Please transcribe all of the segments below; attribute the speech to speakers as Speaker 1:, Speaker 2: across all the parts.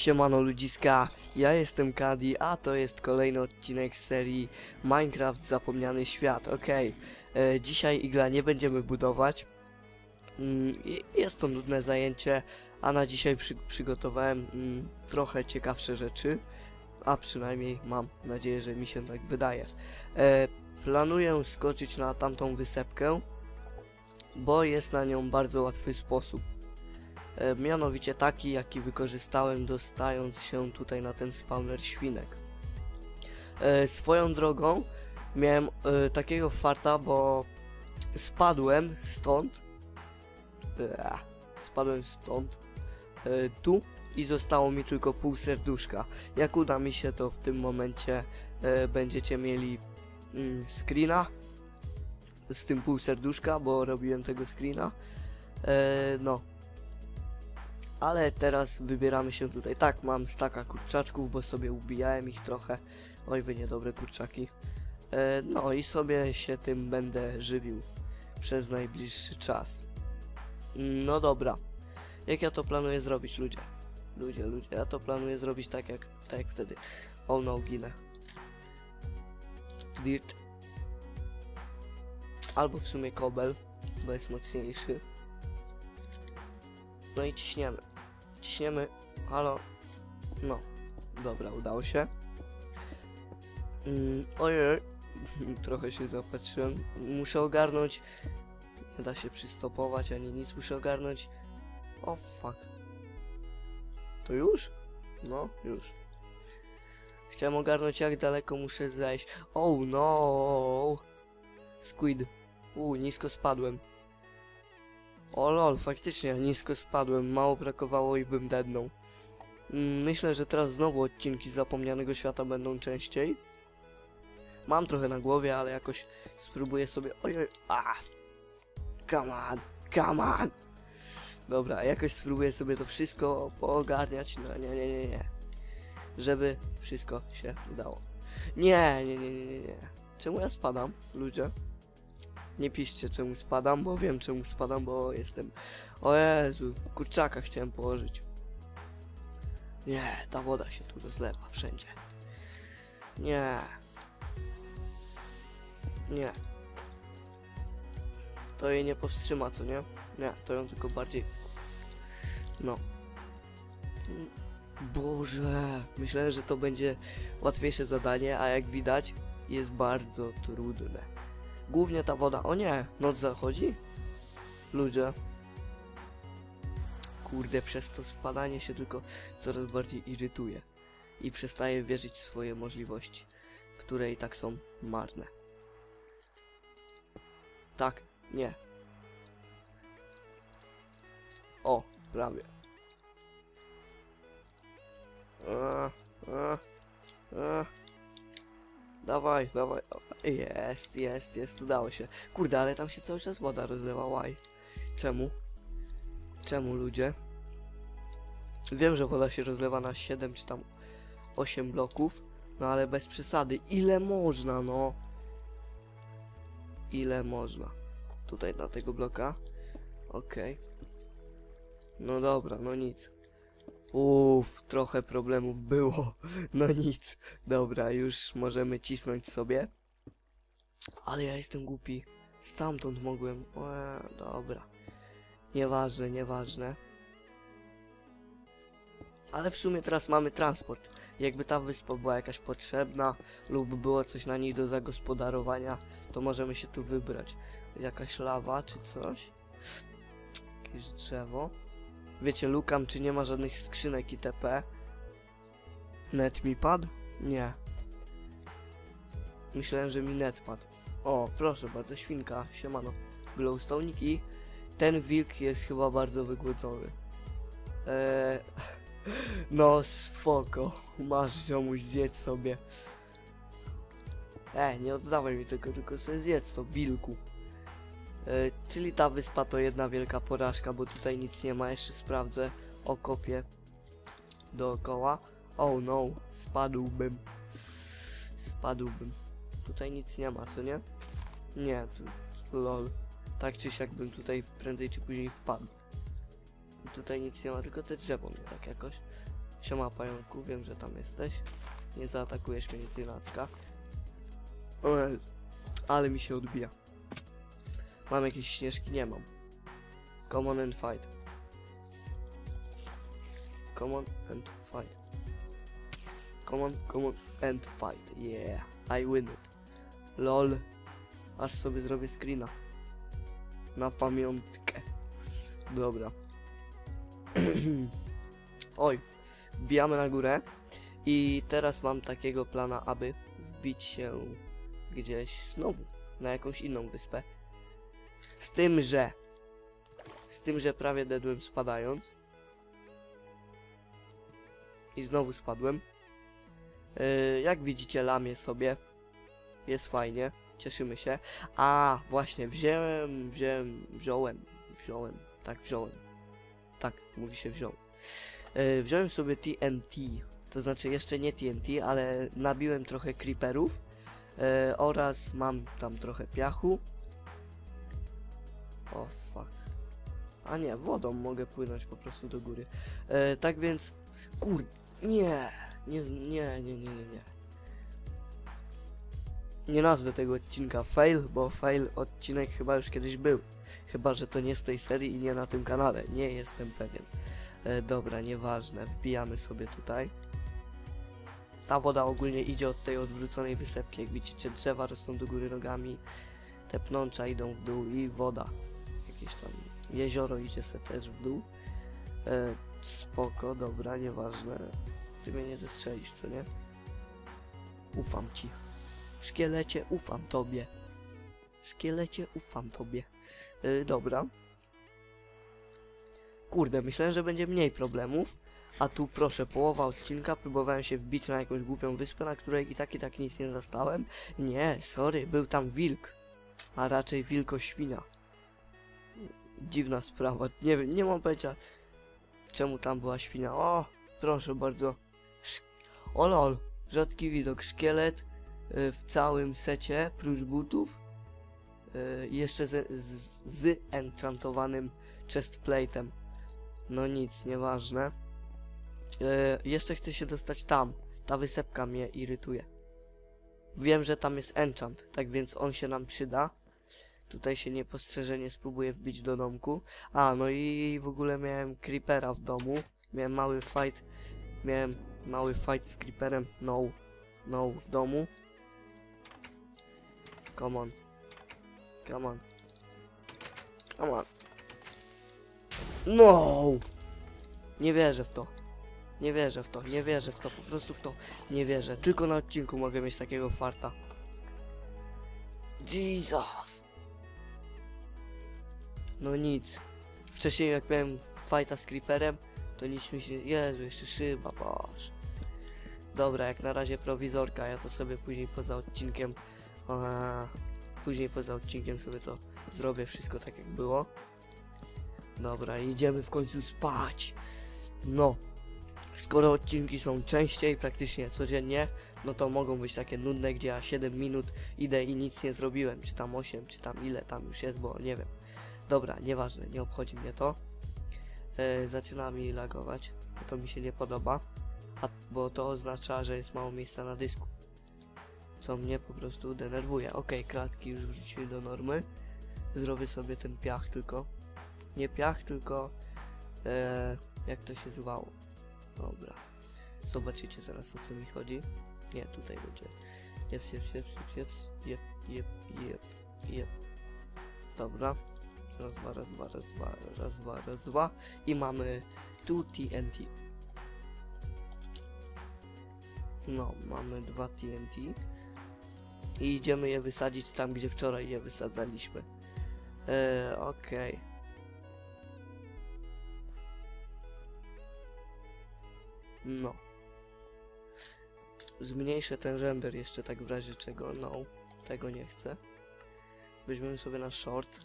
Speaker 1: Siemano ludziska, ja jestem Kadi, a to jest kolejny odcinek z serii Minecraft Zapomniany Świat, okej. E, Dzisiaj igla nie będziemy budować, Mm, jest to nudne zajęcie, a na dzisiaj przy, przygotowałem mm, trochę ciekawsze rzeczy, a przynajmniej mam nadzieję, że mi się tak wydaje. E, Planuję skoczyć na tamtą wysepkę, bo jest na nią bardzo łatwy sposób. E, mianowicie taki, jaki wykorzystałem dostając się tutaj na ten spawner świnek. E, swoją drogą miałem e, takiego farta, bo spadłem stąd. Spadłem stąd. Tu i zostało mi tylko pół serduszka. Jak uda mi się, to w tym momencie będziecie mieli mm, screena z tym pół serduszka, bo robiłem tego screena. No, ale teraz wybieramy się tutaj. Tak, mam staka kurczaczków, bo sobie ubijałem ich trochę. Oj, wy niedobre kurczaki. E, no i sobie się tym będę żywił przez najbliższy czas. No dobra. Jak ja to planuję zrobić, ludzie? Ludzie, ludzie, ja to planuję zrobić tak jak, tak jak wtedy. O no, ginę. Dirt. Albo w sumie kobel, bo jest mocniejszy. No i ciśniemy. Ciśniemy. Halo. No. Dobra, udało się. Mm, ojej. Trochę się zapatrzyłem. Muszę ogarnąć. Nie da się przystopować ani nic. Muszę ogarnąć. O fuck. To już? No, już. Chciałem ogarnąć jak daleko muszę zejść. Oh no. Squid. U, nisko spadłem. O lol, faktycznie nisko spadłem, mało brakowało i bym dednął. Mm, Myślę, że teraz znowu odcinki Zapomnianego Świata będą częściej. Mam trochę na głowie, ale jakoś spróbuję sobie... Ojej, a, come on, come on. Dobra, jakoś spróbuję sobie to wszystko poogarniać. No nie, nie, nie, nie. Żeby wszystko się udało. Nie, nie, nie, nie, nie. Czemu ja spadam, ludzie? Nie piszcie czemu spadam, bo wiem czemu spadam, bo jestem... O Jezu, kurczaka chciałem położyć. Nie, ta woda się tu rozlewa wszędzie. Nie. Nie. To jej nie powstrzyma, co nie? Nie, to ją tylko bardziej... No. Boże, myślałem, że to będzie łatwiejsze zadanie, a jak widać jest bardzo trudne. Głównie ta woda. O nie, noc zachodzi? Ludzie. Kurde, przez to spadanie się tylko coraz bardziej irytuje. I przestaję wierzyć w swoje możliwości, które i tak są marne. Tak, nie. O, prawie. A, a, a. Dawaj, dawaj. Jest, jest, jest, udało się. Kurde, ale tam się cały czas woda rozlewa, łaj. Czemu? Czemu ludzie? Wiem, że woda się rozlewa na 7 czy tam 8 bloków, no ale bez przesady. Ile można, no? Ile można? Tutaj na tego bloka. Okej. No dobra, no nic. Uff, trochę problemów było. No nic. Dobra, już możemy cisnąć sobie. Ale ja jestem głupi. Stamtąd mogłem. E, dobra. Nieważne, nieważne. Ale w sumie teraz mamy transport. Jakby ta wyspa była jakaś potrzebna lub było coś na niej do zagospodarowania, to możemy się tu wybrać. Jakaś lawa czy coś. Jakieś drzewo. Wiecie, lukam, czy nie ma żadnych skrzynek itp. Net mi padł? Nie. Myślałem, że mi net padł. O, proszę bardzo, świnka, siemano. Glowstone'ik i ten wilk jest chyba bardzo wygłodzony. Eee, no spoko, masz ziomuś, zjedz sobie. E, nie oddawaj mi tego, tylko sobie zjedz to, wilku. E, czyli ta wyspa to jedna wielka porażka, bo tutaj nic nie ma, jeszcze sprawdzę okopie dookoła. Oh no, spadłbym. Spadłbym. Tutaj nic nie ma, co nie? Nie, tu, lol. Tak czy siak bym tutaj prędzej czy później wpadł. Tutaj nic nie ma, tylko te drzewo mnie tak jakoś Siema pająku, wiem, że tam jesteś. Nie zaatakujesz mnie z Jezu, Ale mi się odbija. Mam jakieś śnieżki? Nie mam. Come on and fight. Come on and fight. Come on, come on and fight. Yeah, I win. LOL. Aż sobie zrobię screena. Na pamiątkę. Dobra. Oj, wbijamy na górę. I teraz mam takiego plana, aby wbić się gdzieś znowu na jakąś inną wyspę. Z tym, że z tym, że prawie dedłem spadając. I znowu spadłem. Yy, jak widzicie, lamię sobie. Jest fajnie. Cieszymy się. A, właśnie, wziąłem, wziąłem, wziąłem, wziąłem, tak, wziąłem. Tak, mówi się wziął. Yy, wziąłem sobie TNT, to znaczy jeszcze nie TNT, ale nabiłem trochę creeperów yy, oraz mam tam trochę piachu. O, fuck. A nie, wodą mogę płynąć po prostu do góry. Yy, tak więc, kur... Nie, nie, nie, nie, nie, nie, nie. Nie nazwę tego odcinka fail, bo fail odcinek chyba już kiedyś był. Chyba, że to nie z tej serii i nie na tym kanale. Nie jestem pewien. E, dobra, nieważne. Wbijamy sobie tutaj. Ta woda ogólnie idzie od tej odwróconej wysepki. Jak widzicie, drzewa rosną do góry nogami. Te pnącza idą w dół i woda. Jakieś tam jezioro idzie se też w dół. E, spoko, dobra, nieważne. Ty mnie nie zestrzelisz, co nie? Ufam ci. Szkielecie, ufam tobie. Szkielecie, ufam tobie. Yy, dobra. Kurde, myślałem, że będzie mniej problemów. A tu proszę, połowa odcinka, próbowałem się wbić na jakąś głupią wyspę, na której i tak i tak nic nie zastałem. Nie, sorry, był tam wilk. A raczej wilko-świnia. Dziwna sprawa, nie wiem, nie mam pojęcia czemu tam była świnia. O, proszę bardzo. Sz o lol, rzadki widok, szkielet w całym secie, prócz butów. Y, jeszcze z, z, z enchantowanym chestplate'em. No nic, nieważne. Y, jeszcze chcę się dostać tam. Ta wysepka mnie irytuje. Wiem, że tam jest enchant, tak więc on się nam przyda. Tutaj się niepostrzeżenie spróbuję wbić do domku. A, no i w ogóle miałem creepera w domu. Miałem mały fight. Miałem mały fight z creeperem. No. No, w domu. Come on. Come on. Come on. No! Nie wierzę w to. Nie wierzę w to, nie wierzę w to, po prostu w to nie wierzę. Tylko na odcinku mogę mieć takiego farta. Jesus! No nic. Wcześniej jak miałem fighta z creeperem, to nic mi się... Jezu, jeszcze szyba, boż. Dobra, jak na razie prowizorka, ja to sobie później poza odcinkiem... Później poza odcinkiem sobie to zrobię wszystko tak jak było. Dobra, idziemy w końcu spać. No. Skoro odcinki są częściej, praktycznie codziennie, no to mogą być takie nudne, gdzie ja 7 minut idę i nic nie zrobiłem, czy tam 8, czy tam ile tam już jest, bo nie wiem. Dobra, nieważne, nie obchodzi mnie to. E, zaczyna mi lagować, to mi się nie podoba, a, bo to oznacza, że jest mało miejsca na dysku. Co mnie po prostu denerwuje. Ok, klatki już wróciły do normy. Zrobię sobie ten piach tylko. Nie piach, tylko... E, jak to się zwało? Dobra. Zobaczycie zaraz o co mi chodzi. Nie, tutaj będzie. Jeps, jeps, jeps, jeps, jeps, jep, jep, jep, jep. Dobra. Raz, dwa, raz, dwa, raz, dwa, raz, dwa, raz, dwa. I mamy tu TNT. No, mamy dwa TNT. I idziemy je wysadzić tam, gdzie wczoraj je wysadzaliśmy. Eee, okej. No. Zmniejszę ten render jeszcze tak w razie czego. No, tego nie chcę. Weźmiemy sobie na short.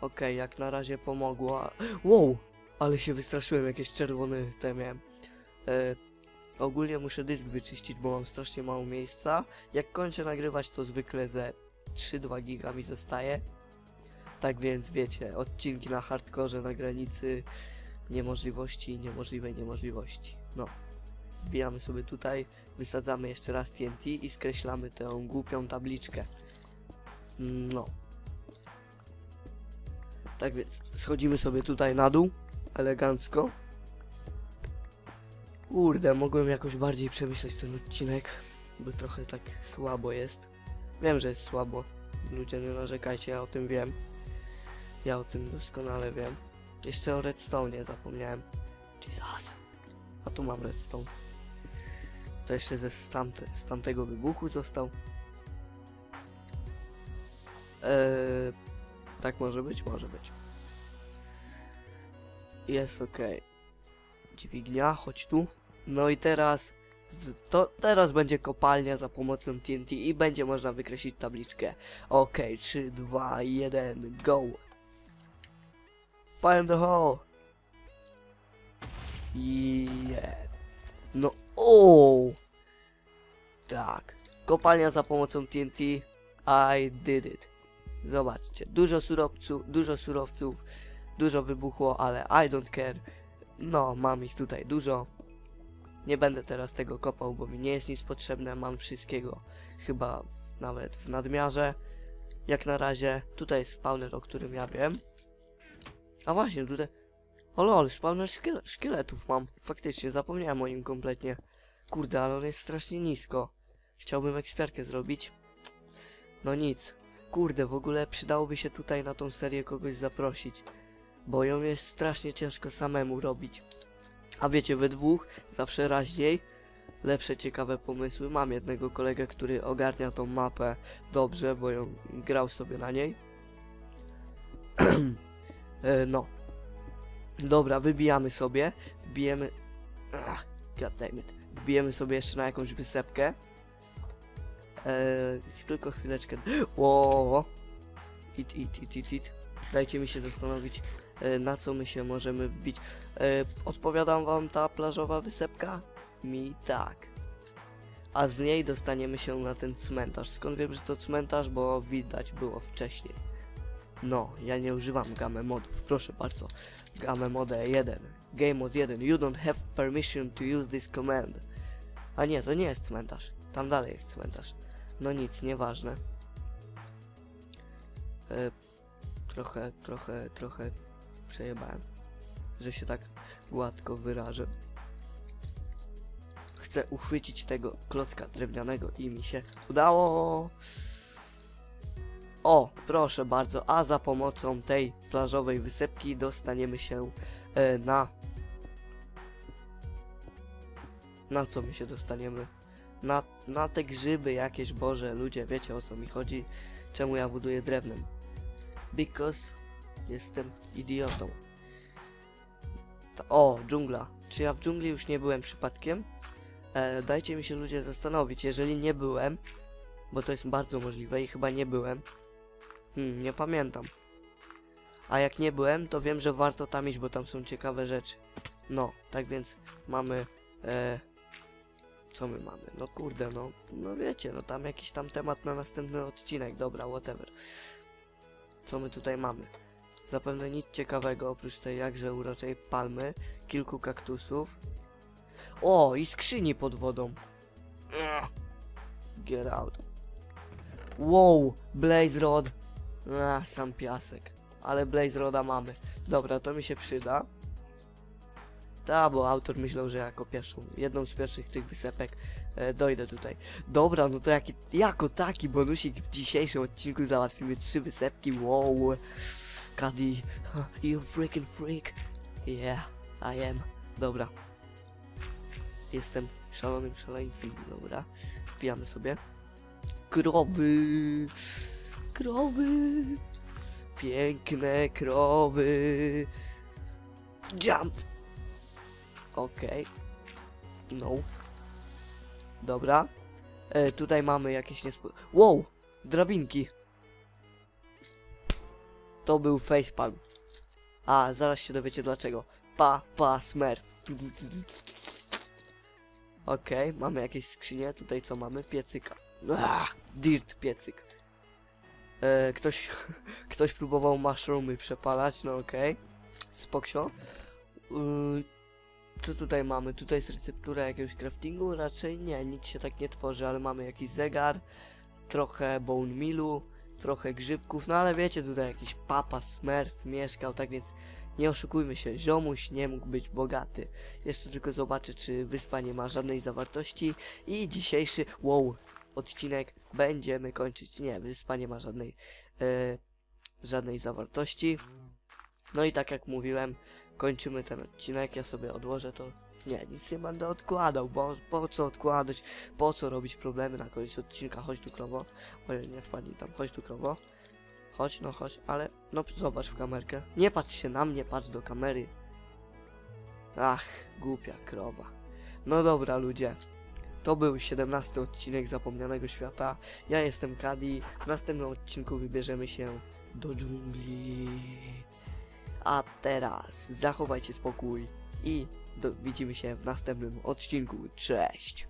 Speaker 1: Okej, jak na razie pomogło. Wow! Ale się wystraszyłem, jakieś czerwone te miałem. E, ogólnie muszę dysk wyczyścić, bo mam strasznie mało miejsca. Jak kończę nagrywać, to zwykle ze 3-2 giga mi zostaje. Tak więc wiecie, odcinki na hardkorze na granicy niemożliwości, niemożliwej niemożliwości. No. Wbijamy sobie tutaj, wysadzamy jeszcze raz TNT i skreślamy tę głupią tabliczkę. No. Tak więc schodzimy sobie tutaj na dół, elegancko. Kurde, mogłem jakoś bardziej przemyśleć ten odcinek, bo trochę tak słabo jest. Wiem, że jest słabo. Ludzie nie narzekajcie, ja o tym wiem. Ja o tym doskonale wiem. Jeszcze o redstone zapomniałem. Jesus. A tu mam redstone. To jeszcze ze z, z tamtego wybuchu został. Eee, tak może być? Może być. Jest ok. Dźwignia, chodź tu. No i teraz... To teraz będzie kopalnia za pomocą TNT i będzie można wykreślić tabliczkę. Ok, 3, 2, 1, go! In the hole! Yeah. No, o! Tak. Kopalnia za pomocą TNT. I did it. Zobaczcie, dużo surowców, dużo surowców, dużo wybuchło, ale I don't care. No, mam ich tutaj dużo. Nie będę teraz tego kopał, bo mi nie jest nic potrzebne. Mam wszystkiego, chyba nawet w nadmiarze. Jak na razie, tutaj jest spawner, o którym ja wiem. A właśnie, tutaj... O lol, spawner szkiele szkieletów mam. Faktycznie, zapomniałem o nim kompletnie. Kurde, ale on jest strasznie nisko. Chciałbym ekspiarkę zrobić. No nic. Kurde, w ogóle przydałoby się tutaj na tą serię kogoś zaprosić. Bo ją jest strasznie ciężko samemu robić. A wiecie, we dwóch zawsze raźniej. Lepsze, ciekawe pomysły. Mam jednego kolegę, który ogarnia tą mapę dobrze, bo ją grał sobie na niej. e, no. Dobra, wybijamy sobie. Wbijemy... Ach, God damn it. Wbijemy sobie jeszcze na jakąś wysepkę. Eee, tylko chwileczkę. O! It, it, it, it, it. Dajcie mi się zastanowić, e, na co my się możemy wbić. E, odpowiadam wam ta plażowa wysepka? Mi tak. A z niej dostaniemy się na ten cmentarz. Skąd wiem, że to cmentarz? Bo widać było wcześniej. No, ja nie używam game modów, proszę bardzo. Game mode 1. Game mode 1. You don't have permission to use this command. A nie, to nie jest cmentarz. Tam dalej jest cmentarz. No nic, nieważne. E, trochę, trochę, trochę przejebałem, że się tak gładko wyrażę. Chcę uchwycić tego klocka drewnianego i mi się udało. O, proszę bardzo, a za pomocą tej plażowej wysepki dostaniemy się e, na... Na co my się dostaniemy? Na, na te grzyby jakieś, Boże, ludzie, wiecie o co mi chodzi? Czemu ja buduję drewnem? Because jestem idiotą. O, dżungla. Czy ja w dżungli już nie byłem przypadkiem? E, dajcie mi się ludzie zastanowić, jeżeli nie byłem, bo to jest bardzo możliwe i chyba nie byłem. Hmm, nie pamiętam. A jak nie byłem, to wiem, że warto tam iść, bo tam są ciekawe rzeczy. No, tak więc mamy... E, co my mamy? No kurde, no, no wiecie, no tam jakiś tam temat na następny odcinek, dobra, whatever. Co my tutaj mamy? Zapewne nic ciekawego, oprócz tej jakże uroczej palmy, kilku kaktusów. O, i skrzyni pod wodą. Get out. Wow, Blaze Rod. A, sam piasek. Ale Blaze Roda mamy. Dobra, to mi się przyda. Ta, bo autor myślał, że jako pierwszą, jedną z pierwszych tych wysepek e, dojdę tutaj. Dobra, no to jaki, jako taki bonusik w dzisiejszym odcinku załatwimy trzy wysepki. Wow. Kadi, you freaking freak. Yeah, I am. Dobra. Jestem szalonym szaleńcem. Dobra. Wbijamy sobie. Krowy. Krowy. Piękne krowy. Jump. Okej. No. Dobra. E, tutaj mamy jakieś niespo... Wow! Drabinki. To był facepalm. A, zaraz się dowiecie dlaczego. Pa, pa, smurf. Okej, mamy jakieś skrzynie. Tutaj co mamy? Piecyka. Ah, dirt piecyk. E, ktoś, ktoś próbował mushroomy przepalać, no okej. Spoksio. Yy, co tutaj mamy? Tutaj jest receptura jakiegoś craftingu? Raczej nie, nic się tak nie tworzy, ale mamy jakiś zegar, trochę bone mealu, trochę grzybków, no ale wiecie, tutaj jakiś papa smurf mieszkał, tak więc nie oszukujmy się, ziomuś nie mógł być bogaty. Jeszcze tylko zobaczę, czy wyspa nie ma żadnej zawartości i dzisiejszy, wow, odcinek będziemy kończyć. Nie, wyspa nie ma żadnej, e, żadnej zawartości. No i tak jak mówiłem, kończymy ten odcinek, ja sobie odłożę to. Nie, nic nie będę odkładał, bo po co odkładać, po co robić problemy na koniec odcinka, chodź tu krowo. Ojej, nie wpadnij tam, chodź tu krowo. Chodź, no chodź, ale no zobacz w kamerkę. Nie patrz się na mnie, patrz do kamery. Ach, głupia krowa. No dobra ludzie, to był 17 odcinek Zapomnianego Świata. Ja jestem Kadi. W następnym odcinku wybierzemy się do dżungli. A teraz zachowajcie spokój i widzimy się w następnym odcinku. Cześć!